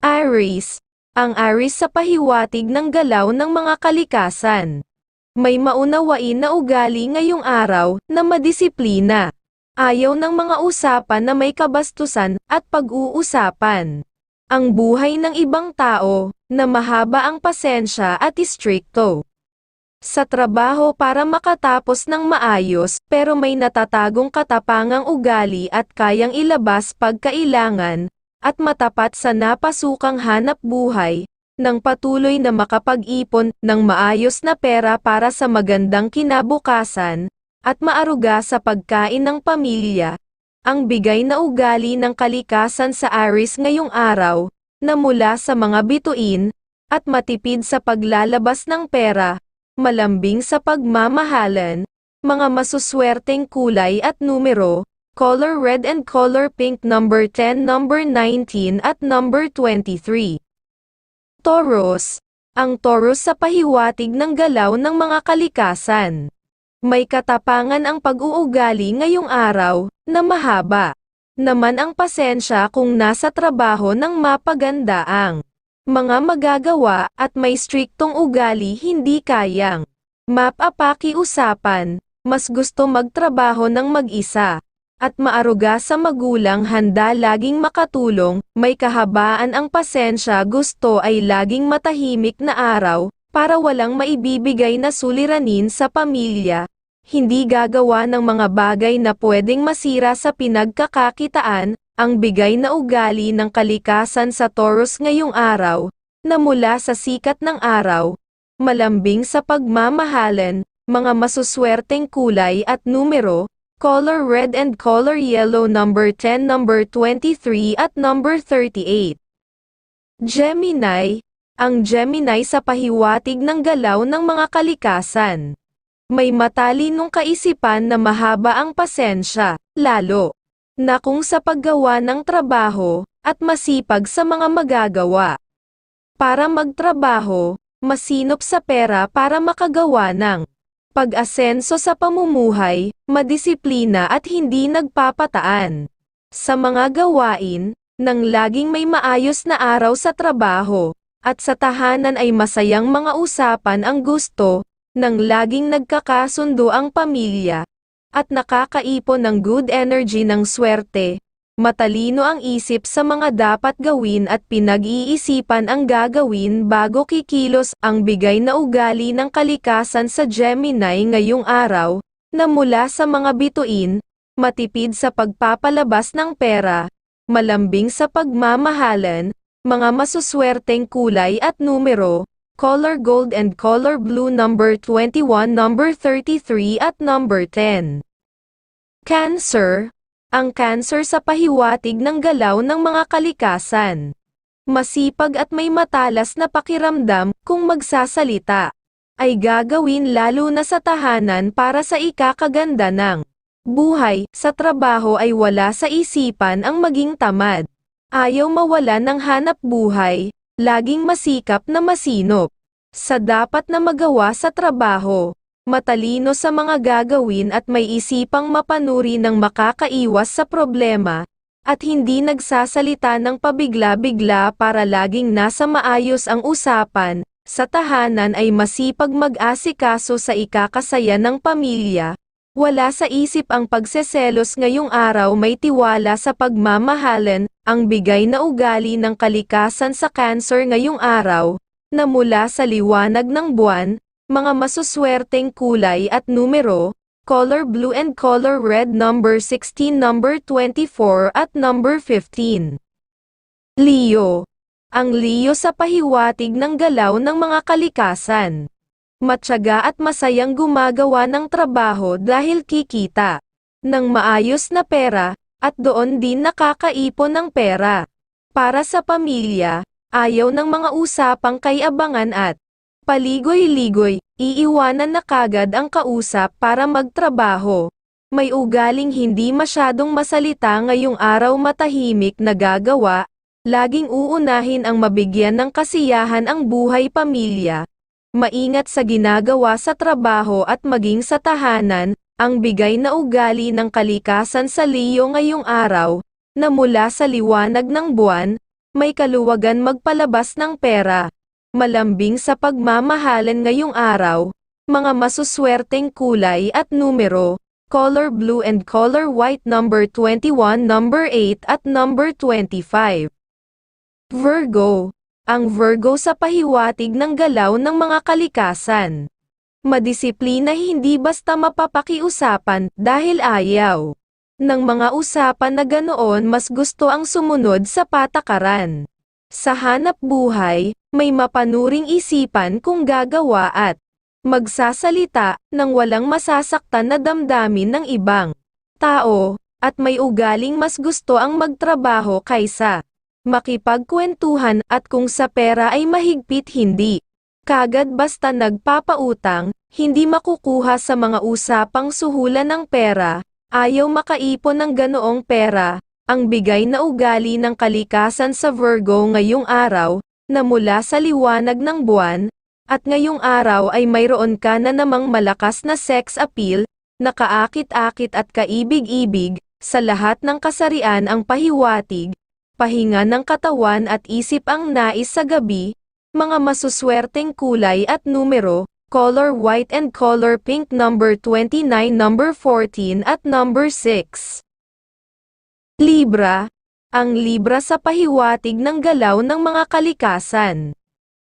Aries. Ang Aries sa pahiwatig ng galaw ng mga kalikasan. May maunawain na ugali ngayong araw na madisiplina. Ayaw ng mga usapan na may kabastusan at pag-uusapan. Ang buhay ng ibang tao, na mahaba ang pasensya at istrikto. Sa trabaho para makatapos ng maayos pero may natatagong katapangang ugali at kayang ilabas pagkailangan, at matapat sa napasukang hanap buhay, nang patuloy na makapag-ipon ng maayos na pera para sa magandang kinabukasan, at maaruga sa pagkain ng pamilya. Ang bigay na ugali ng kalikasan sa Aris ngayong araw, na mula sa mga bituin, at matipid sa paglalabas ng pera, malambing sa pagmamahalan, mga masuswerteng kulay at numero, color red and color pink number 10, number 19 at number 23. Taurus. Ang Taurus sa pahiwatig ng galaw ng mga kalikasan. May katapangan ang pag-uugali ngayong araw, na mahaba. Naman ang pasensya kung nasa trabaho ng mapagandaang mga magagawa at may striktong ugali hindi kayang mapapaki-usapan, mas gusto magtrabaho ng mag-isa, at maaruga sa magulang handa laging makatulong, may kahabaan ang pasensya gusto ay laging matahimik na araw, para walang maibibigay na suliranin sa pamilya, hindi gagawa ng mga bagay na pwedeng masira sa pinagkakakitaan, ang bigay na ugali ng kalikasan sa Taurus ngayong araw, na mula sa sikat ng araw, malambing sa pagmamahalan, mga masuswerteng kulay at numero, color red and color yellow number 10, number 23 at number 38. Gemini, ang Gemini sa pahiwatig ng galaw ng mga kalikasan. May matalinong kaisipan na mahaba ang pasensya, lalo na kung sa paggawa ng trabaho, at masipag sa mga magagawa. Para magtrabaho, masinop sa pera para makagawa ng pag-asenso sa pamumuhay, madisiplina at hindi nagpapataan. Sa mga gawain, nang laging may maayos na araw sa trabaho, at sa tahanan ay masayang mga usapan ang gusto, nang laging nagkakasundo ang pamilya, at nakakaipon ng good energy ng swerte, matalino ang isip sa mga dapat gawin at pinag-iisipan ang gagawin bago kikilos ang bigay na ugali ng kalikasan sa Gemini ngayong araw, na mula sa mga bituin, matipid sa pagpapalabas ng pera, malambing sa pagmamahalan, mga masuswerteng kulay at numero, color gold and color blue number 21 number 33 at number 10. Cancer. Ang cancer sa pahiwatig ng galaw ng mga kalikasan. Masipag at may matalas na pakiramdam kung magsasalita. Ay gagawin lalo na sa tahanan para sa ikakaganda ng buhay. Sa trabaho ay wala sa isipan ang maging tamad. Ayaw mawala ng hanap buhay, laging masikap na masinop. Sa dapat na magawa sa trabaho, matalino sa mga gagawin at may isipang mapanuri ng makakaiwas sa problema, at hindi nagsasalita ng pabigla-bigla para laging nasa maayos ang usapan, sa tahanan ay masipag mag-asikaso sa ikakasaya ng pamilya, wala sa isip ang pagseselos ngayong araw may tiwala sa pagmamahalan, ang bigay na ugali ng kalikasan sa cancer ngayong araw, na mula sa liwanag ng buwan, mga masuswerteng kulay at numero, color blue and color red number 16 number 24 at number 15. Leo. Ang Leo sa pahiwatig ng galaw ng mga kalikasan. Matyaga at masayang gumagawa ng trabaho dahil kikita ng maayos na pera, at doon din nakakaipon ng pera. Para sa pamilya, ayaw ng mga usapang kay abangan at paligoy-ligoy, iiwanan na kagad ang kausap para magtrabaho. May ugaling hindi masyadong masalita ngayong araw matahimik na gagawa, laging uunahin ang mabigyan ng kasiyahan ang buhay pamilya. Maingat sa ginagawa sa trabaho at maging sa tahanan, ang bigay na ugali ng kalikasan sa Leo ngayong araw, na mula sa liwanag ng buwan, may kaluwagan magpalabas ng pera. Malambing sa pagmamahalan ngayong araw, mga masuswerteng kulay at numero, color blue and color white number 21, number 8 at number 25. Virgo. Ang Virgo sa pahiwatig ng galaw ng mga kalikasan. Madisiplina hindi basta mapapakiusapan dahil ayaw. Ng mga usapan na ganoon mas gusto ang sumunod sa patakaran. Sa hanap buhay, may mapanuring isipan kung gagawa at magsasalita ng walang masasaktan na damdamin ng ibang tao, at may ugaling mas gusto ang magtrabaho kaysa makipagkwentuhan at kung sa pera ay mahigpit hindi. Kagad basta nagpapautang, hindi makukuha sa mga usapang suhulan ng pera, ayaw makaipon ng ganoong pera, ang bigay na ugali ng kalikasan sa Virgo ngayong araw, na mula sa liwanag ng buwan, at ngayong araw ay mayroon ka na namang malakas na sex appeal, na kaakit-akit at kaibig-ibig, sa lahat ng kasarian ang pahiwatig, pahinga ng katawan at isip ang nais sa gabi, mga masuswerteng kulay at numero, color white and color pink number 29 number 14 at number 6. Libra, ang Libra sa pahiwatig ng galaw ng mga kalikasan.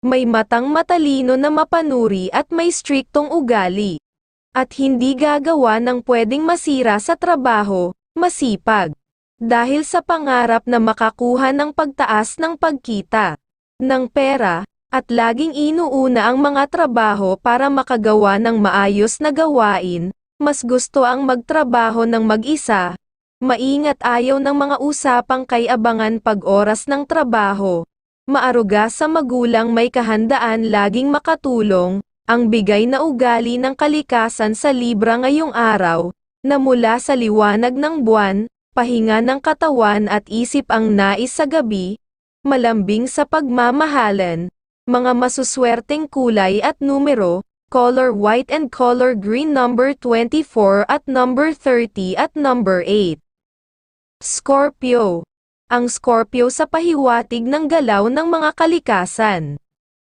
May matang matalino na mapanuri at may striktong ugali. At hindi gagawa ng pwedeng masira sa trabaho, masipag. Dahil sa pangarap na makakuha ng pagtaas ng pagkita, ng pera, at laging inuuna ang mga trabaho para makagawa ng maayos na gawain, mas gusto ang magtrabaho ng mag-isa, Maingat ayaw ng mga usapang kay abangan pag oras ng trabaho. Maaruga sa magulang may kahandaan laging makatulong, ang bigay na ugali ng kalikasan sa Libra ngayong araw, na mula sa liwanag ng buwan, pahinga ng katawan at isip ang nais sa gabi, malambing sa pagmamahalan, mga masuswerteng kulay at numero, color white and color green number 24 at number 30 at number 8. Scorpio. Ang Scorpio sa pahiwatig ng galaw ng mga kalikasan.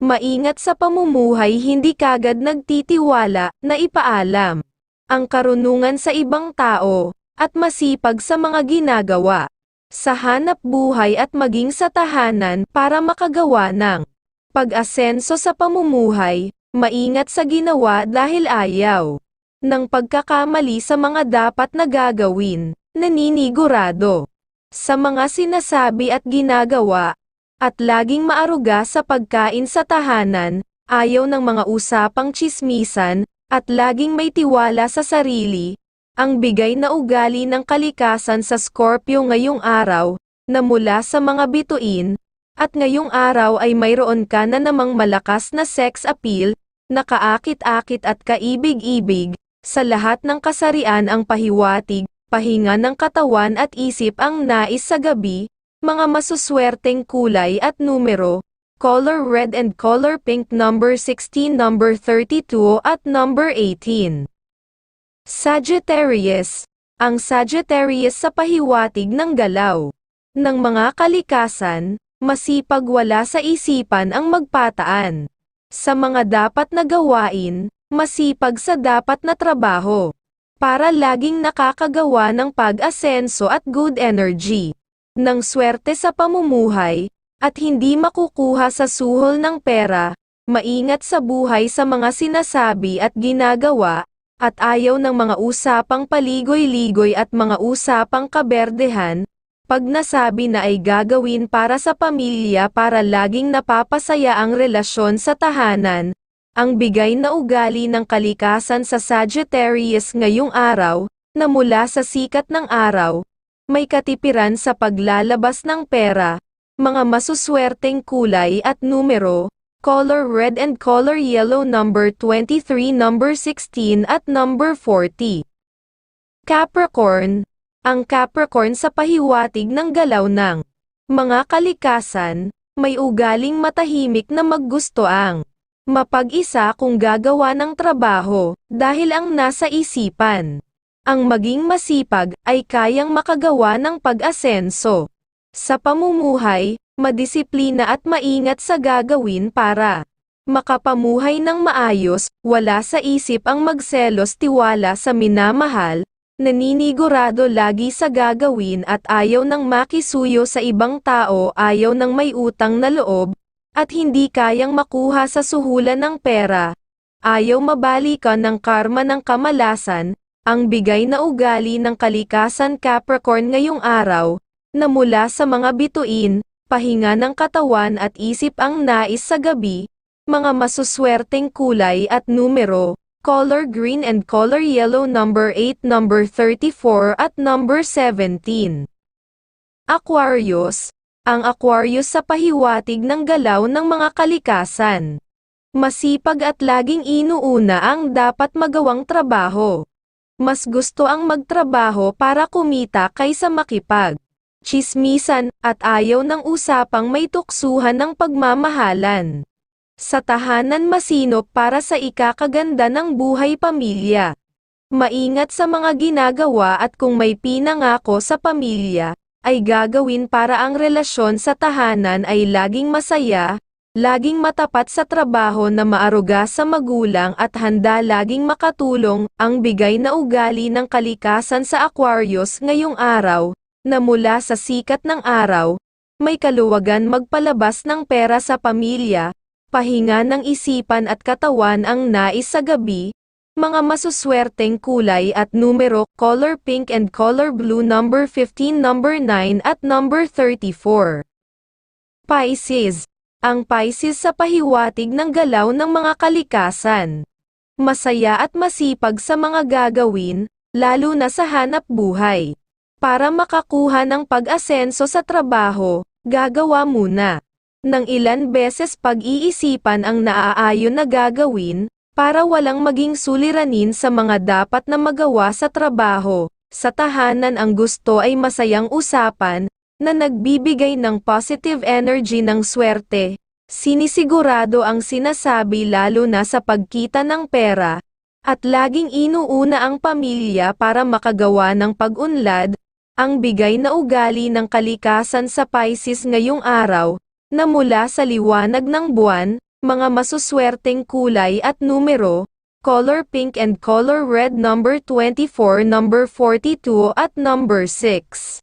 Maingat sa pamumuhay hindi kagad nagtitiwala na ipaalam ang karunungan sa ibang tao, at masipag sa mga ginagawa, sa hanap buhay at maging sa tahanan para makagawa ng pag-asenso sa pamumuhay, maingat sa ginawa dahil ayaw ng pagkakamali sa mga dapat na gagawin naninigurado sa mga sinasabi at ginagawa, at laging maaruga sa pagkain sa tahanan, ayaw ng mga usapang chismisan, at laging may tiwala sa sarili, ang bigay na ugali ng kalikasan sa Scorpio ngayong araw, na mula sa mga bituin, at ngayong araw ay mayroon ka na namang malakas na sex appeal, na kaakit-akit at kaibig-ibig, sa lahat ng kasarian ang pahiwatig, pahinga ng katawan at isip ang nais sa gabi, mga masuswerteng kulay at numero, color red and color pink number 16 number 32 at number 18. Sagittarius, ang Sagittarius sa pahiwatig ng galaw ng mga kalikasan, masipag wala sa isipan ang magpataan. Sa mga dapat na gawain, masipag sa dapat na trabaho para laging nakakagawa ng pag-asenso at good energy, ng swerte sa pamumuhay, at hindi makukuha sa suhol ng pera, maingat sa buhay sa mga sinasabi at ginagawa, at ayaw ng mga usapang paligoy-ligoy at mga usapang kaberdehan, pag nasabi na ay gagawin para sa pamilya para laging napapasaya ang relasyon sa tahanan, ang bigay na ugali ng kalikasan sa Sagittarius ngayong araw, na mula sa sikat ng araw, may katipiran sa paglalabas ng pera, mga masuswerteng kulay at numero, color red and color yellow number 23 number 16 at number 40. Capricorn, ang Capricorn sa pahiwatig ng galaw ng mga kalikasan, may ugaling matahimik na maggusto ang Mapag-isa kung gagawa ng trabaho, dahil ang nasa isipan. Ang maging masipag ay kayang makagawa ng pag-asenso. Sa pamumuhay, madisiplina at maingat sa gagawin para makapamuhay ng maayos, wala sa isip ang magselos tiwala sa minamahal, naninigurado lagi sa gagawin at ayaw ng makisuyo sa ibang tao ayaw ng may utang na loob, at hindi kayang makuha sa suhulan ng pera, ayaw mabalikan ng karma ng kamalasan, ang bigay na ugali ng kalikasan Capricorn ngayong araw, na mula sa mga bituin, pahinga ng katawan at isip ang nais sa gabi, mga masuswerteng kulay at numero, color green and color yellow number 8, number 34 at number 17. Aquarius, ang Aquarius sa pahiwatig ng galaw ng mga kalikasan. Masipag at laging inuuna ang dapat magawang trabaho. Mas gusto ang magtrabaho para kumita kaysa makipag. Chismisan, at ayaw ng usapang may tuksuhan ng pagmamahalan. Sa tahanan masinop para sa ikakaganda ng buhay pamilya. Maingat sa mga ginagawa at kung may pinangako sa pamilya, ay gagawin para ang relasyon sa tahanan ay laging masaya, laging matapat sa trabaho na maaruga sa magulang at handa laging makatulong, ang bigay na ugali ng kalikasan sa Aquarius ngayong araw, na mula sa sikat ng araw, may kaluwagan magpalabas ng pera sa pamilya, pahinga ng isipan at katawan ang nais sa gabi, mga masuswerteng kulay at numero, color pink and color blue number 15, number 9 at number 34. Pisces. Ang Pisces sa pahiwatig ng galaw ng mga kalikasan. Masaya at masipag sa mga gagawin, lalo na sa hanap buhay. Para makakuha ng pag-asenso sa trabaho, gagawa muna ng ilan beses pag-iisipan ang naaayon na gagawin, para walang maging suliranin sa mga dapat na magawa sa trabaho. Sa tahanan ang gusto ay masayang usapan, na nagbibigay ng positive energy ng swerte. Sinisigurado ang sinasabi lalo na sa pagkita ng pera, at laging inuuna ang pamilya para makagawa ng pag-unlad, ang bigay na ugali ng kalikasan sa Pisces ngayong araw, na mula sa liwanag ng buwan, mga masuswerteng kulay at numero, color pink and color red number 24, number 42 at number 6.